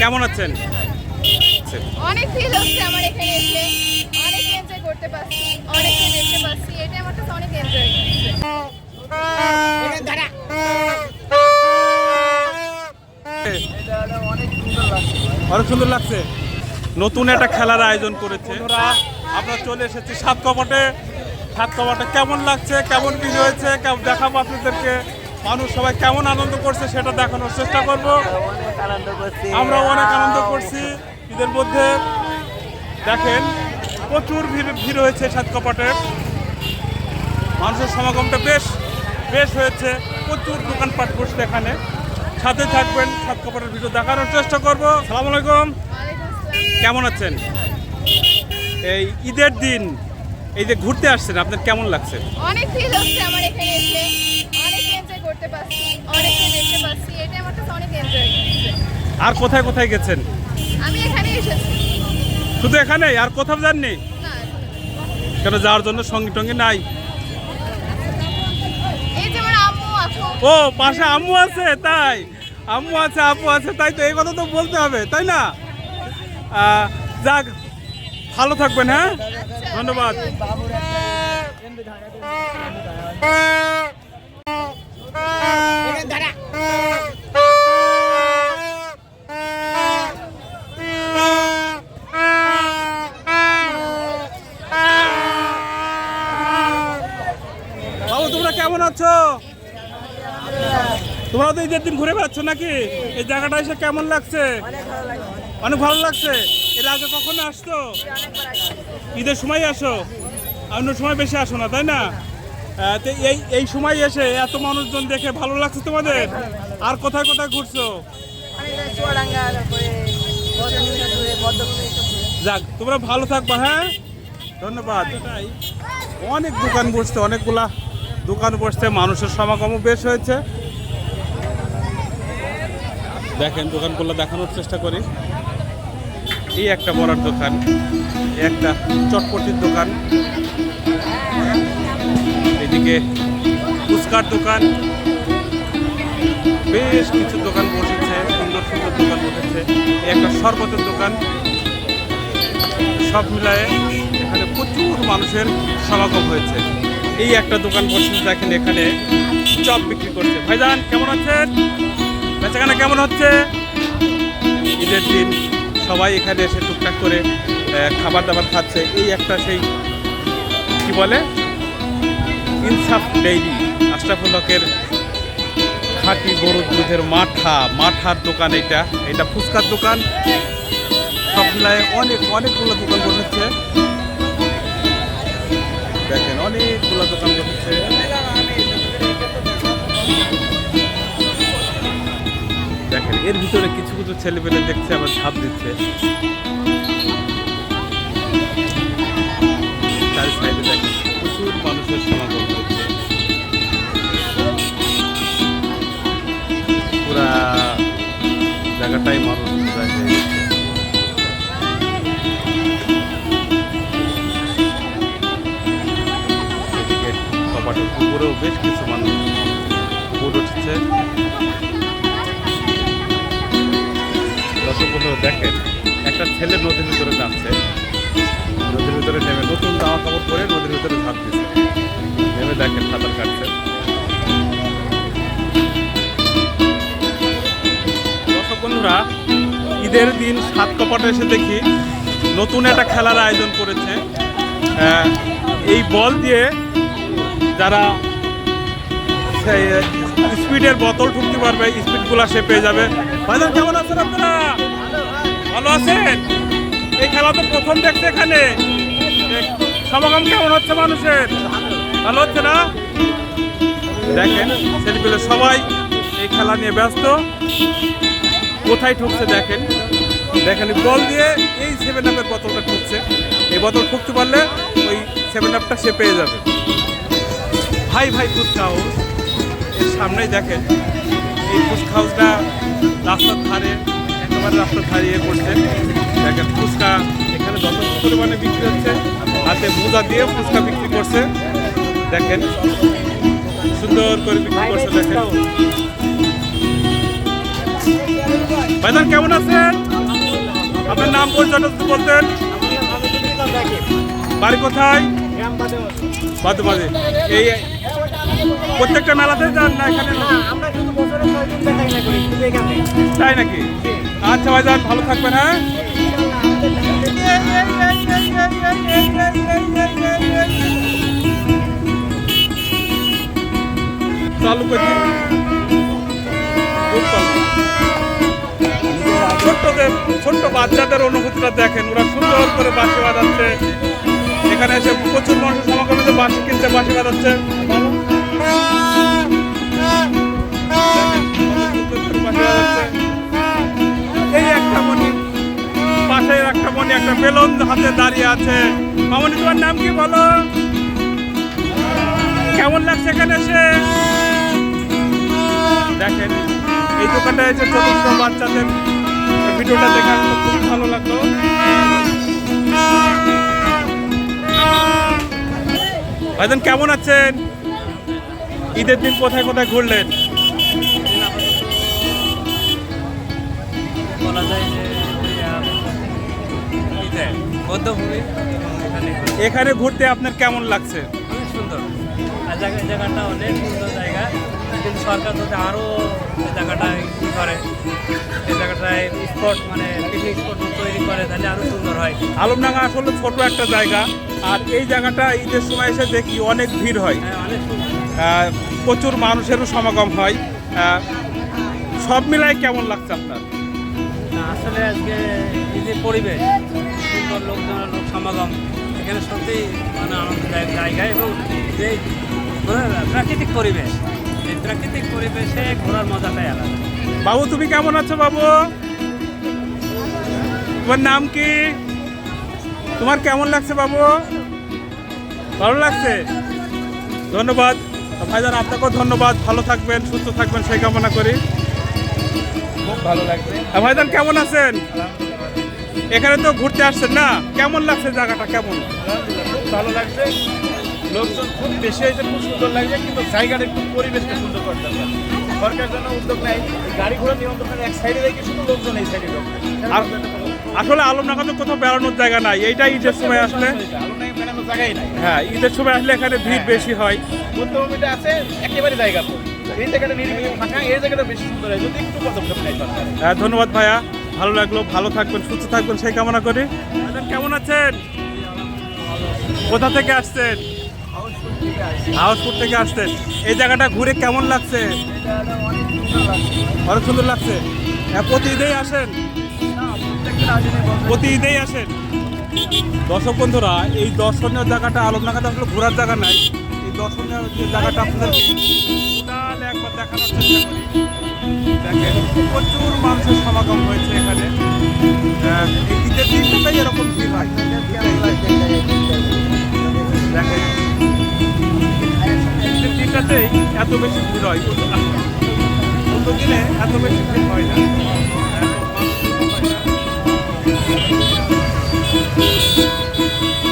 কেমন আছেন? অনেক ফিল হচ্ছে আমার এখানে এসে। অনেক এনজয় করতে পারছি অনেককে দেখতে পাচ্ছি এটা আমার কাছে অনেক এনজয় অনেক সুন্দর লাগছে। নতুন একটা খেলার আয়োজন করেছে। আমরা চলে এসেছি সাত কপাটে সাত কপাটে কেমন লাগছে? কেমন কি হয়েছে? দেখাবো আপনাদেরকে? মানুষ সবাই কেমন আনন্দ করছে সেটা দেখানোর চেষ্টা করব। করছি আমরাও অনেক আনন্দ করছি ঈদের মধ্যে। দেখেন, প্রচুর ভিড় ভিড় হয়েছে সাত কপাটে। মানুষের সমাগমটা বেশ বেশ হয়েছে। প্রচুর দোকানপাট বসছে এখানে। সাথে থাকবেন সাত কপাটের ভিডিও দেখানোর চেষ্টা করব। সালাম আলাইকুম। কেমন আছেন? এই ঈদের দিন, এই যে ঘুরতে আসছেন, আপনার কেমন লাগছে? অনেক ফিল হচ্ছে আমার এখানে এসে। অনেক এনজয় করতে পারছি দেখতে পাচ্ছি এটা আমার কাছে অনেক এনজয় আর কোথায় কোথায় গেছেন? আমি এখানে এসেছি। শুধু এখানে আর কোথাও যাননি? কেন যাওয়ার জন্য সঙ্গী টঙ্গি নাই? ও পাশে আম্মু আছে তাই। আম্মু আছে আপু আছে তাই তো এই কথা তো বলতে হবে তাই না? যাক ভালো থাকবেন হ্যাঁ? ধন্যবাদ। বাবু তোমরা কেমন আছো? তোমরা তো ঈদের দিন ঘুরে বেড়াচ্ছ নাকি? এই জায়গাটা এসে কেমন লাগছে? অনেক ভালো লাগছে। এর আগে কখনো আসতো? ঈদের সময় আসো অন্য সময় বেশি আসো না, তাই না? তো এই এই সময় এসে এত মানুষজন দেখে ভালো লাগছে তোমাদের? আর কোথায় কোথায় ঘুরছো। যাক তোমরা ভালো থাকবা হ্যাঁ? ধন্যবাদ। অনেক দোকান বসছে অনেকগুলা দোকান বসছে মানুষের সমাগমও বেশ হয়েছে। দেখেন দোকানগুলো দেখানোর চেষ্টা করি। এই একটা বড়ার দোকান একটা চটপটির দোকান। এদিকে ফুচকার দোকান। বেশ কিছু দোকান বসেছে, সুন্দর সুন্দর দোকান বসেছে। একটা শরবতের দোকান। সব মিলায়ে এখানে প্রচুর মানুষের সমাগম হয়েছে। এই একটা দোকান বসে দেখেন এখানে চপ বিক্রি করছে। ভাইজান, কেমন আছেন? বেচাকেনা কেমন হচ্ছে? ঈদের দিন সবাই এখানে এসে টুকটাক করে খাবার দাবার খাচ্ছে। এই একটা সেই, কি বলে? ইনসাফ ডেইরি আশরাফুল্লকের খাঁটি গরুর দুধের মাঠা, মাঠার দোকান এটা এটা ফুচকার দোকান। সব মিলায় অনেক, অনেকগুলো দোকান বসেছে। দেখেন, অনেকগুলো দোকান বসেছে। দেখেন, এর ভিতরে কিছু কিছু ছেলে পেলে দেখছে, আবার ঝাঁপ দিচ্ছে। পুরা জায়গাটাই মানুষ বেশ কিছু মানুষ ফুট উঠছে। একটা ছেলে নদীর ভিতরে নামছে। নদীর ভিতরে নেমে নতুন জামা কাপড় পরে নদীর ভিতরে ঝাঁপ দিচ্ছে নেমে দেখেন সাঁতার কাটছে। বন্ধুরা, ঈদের দিন সাত কপাটে এসে দেখি নতুন একটা খেলার আয়োজন করেছে। এই বল দিয়ে যারা স্পিডের বোতল ঠুকতে পারবে, স্পিডগুলো সে পেয়ে যাবে। ভাইজান, কেমন আছেন আপনারা? ভালো আছেন? এই খেলা তো প্রথম দেখছে এখানে। সমাগম কেমন হচ্ছে মানুষের? ভালো হচ্ছে না? দেখেন ছেলেপেলে সবাই এই খেলা নিয়ে ব্যস্ত। কোথায় ঠুকছে দেখেন। দেখেন বল দিয়ে এই সেভেন আপের বোতলটা ঠুকছে। এই বোতল ঠুকতে পারলে ওই সেভেন আপটা সে পেয়ে যাবে। ভাই ভাই ফুচকা হাউস এর সামনেই দেখেন, এই ফুচকা হাউসটা রাস্তার ধারে, একেবারে রাস্তার ধারে ইয়ে করছে। দেখেন, ফুচকা এখানে যথেষ্ট পরিমাণে বিক্রি হচ্ছে। হাতে মোজা দিয়ে ফুচকা বিক্রি করছে। দেখেন, সুন্দর করে বিক্রি করছে, দেখেন। ভাইজান, কেমন আছেন? আপনার নাম পরিচয়টা যদি বলতেন। বাড়ি কোথায়? এই প্রত্যেকটা মেলাতে যান না এখানে? তাই নাকি? আচ্ছা ভাই ভালো থাকবেন হ্যাঁ? চালু করে বাচ্চাদের অনুভূতিটা দেখেন, ওরা সুন্দর করে বাঁশি বাজাচ্ছে। এখানে এসে প্রচুর মানুষের সমাগম হয়েছে বাঁশি কিনছে, বাঁশি বাজাচ্ছে। এই একটা একটা একটা বেলুন হাতে দাঁড়িয়ে আছে। নাম কি বলো? কেমন লাগছে এখানে দেখেন, এই এসে বাচ্চাদের ভিডিওটা দেখে আমার খুব ভালো লাগল। ভাইজান কেমন আছেন? ঈদের দিন কোথায় কোথায় ঘুরলেন? এখানে ঘুরতে আপনার কেমন লাগছে? সুন্দর। জায়গাটা অনেক সুন্দর কিন্তু সরকার যদি আরও এই জায়গাটায় ই করে এই জায়গাটায় স্পট মানে পিকনিক স্পট তৈরি করে তাহলে আরও সুন্দর হয়। আলমডাঙ্গা আসলে ছোট একটা জায়গা আর এই জায়গাটা ঈদের সময় এসে দেখি অনেক ভিড় হয়। হ্যাঁ অনেক প্রচুর মানুষেরও সমাগম হয়। সব মিলাই কেমন লাগছে আপনার? আসলে আজকে এই যে পরিবেশ সুন্দর লোকজন লোক সমাগম এখানে সত্যি মানে আনন্দদায়ক জায়গা এবং যে মানে প্রাকৃতিক পরিবেশ। এই প্রাকৃতিক পরিবেশে ঘোরার মজাটাই আলাদা। বাবু তুমি কেমন আছো বাবু? তোমার নাম কি? তোমার কেমন লাগছে বাবু? ভালো লাগছে? ধন্যবাদ। ভাইজান আপনাকেও ধন্যবাদ। ভালো থাকবেন সুস্থ থাকবেন সেই কামনা করি। খুব ভালো লাগছে। ভাইজান কেমন আছেন? এখানে তো ঘুরতে আসছেন না? কেমন লাগছে জায়গাটা? কেমন? খুব ভালো লাগছে। লোকজন খুব বেশি হয়েছে খুব সুন্দর লাগছে কিন্তু জায়গাটা একটু পরিবেশটা সুন্দর করতে হবে সরকার যেন উদ্যোগ নেয় গাড়ি ঘোড়া নিয়ন্ত্রণের এক সাইডে রেখে শুধু লোকজন এই সাইডে আর- আসলে আলমডাঙ্গা তো কোথাও বেড়ানোর জায়গা নাই এইটাই ঈদের সময় আসলে। হ্যাঁ ঈদের সময় আসলে এখানে ভিড় বেশি হয়। বুদ্ধভূমিটা আছে একেবারে জায়গা এই জায়গাটা নিরিবিলি ফাঁকা এই জায়গাটা বেশি সুন্দর হয় যদি একটু পদক্ষেপ নেয় সরকার। হ্যাঁ, ধন্যবাদ ভাইয়া ভালো লাগল ভালো থাকবেন সুস্থ থাকবেন সেই কামনা করি। কেমন আছেন? কোথা থেকে আসছেন? হাউসপুর থেকে আসছেন এই জায়গাটা ঘুরে কেমন লাগছে? অনেক সুন্দর লাগছে। হ্যাঁ, প্রতি ঈদেই আসেন? প্রতি ঈদেই আসেন? দর্শক বন্ধুরা এই দর্শনীয় জায়গাটা আলমনাগাতে আসলে ঘোরার জায়গা নাই। এই দর্শনীয় যে জায়গাটা আপনাদেরকে টোটাল একবার দেখানোর চেষ্টা করি। দেখেন প্রচুর মানুষের সমাগম হয়েছে এখানে। ঈদের দিনটাই এরকম ভিড় হয়। দেখেন পুজোতেই এত বেশি ভিড় হয় অন্য দিনে এত বেশি ভিড় হয় না Thank you.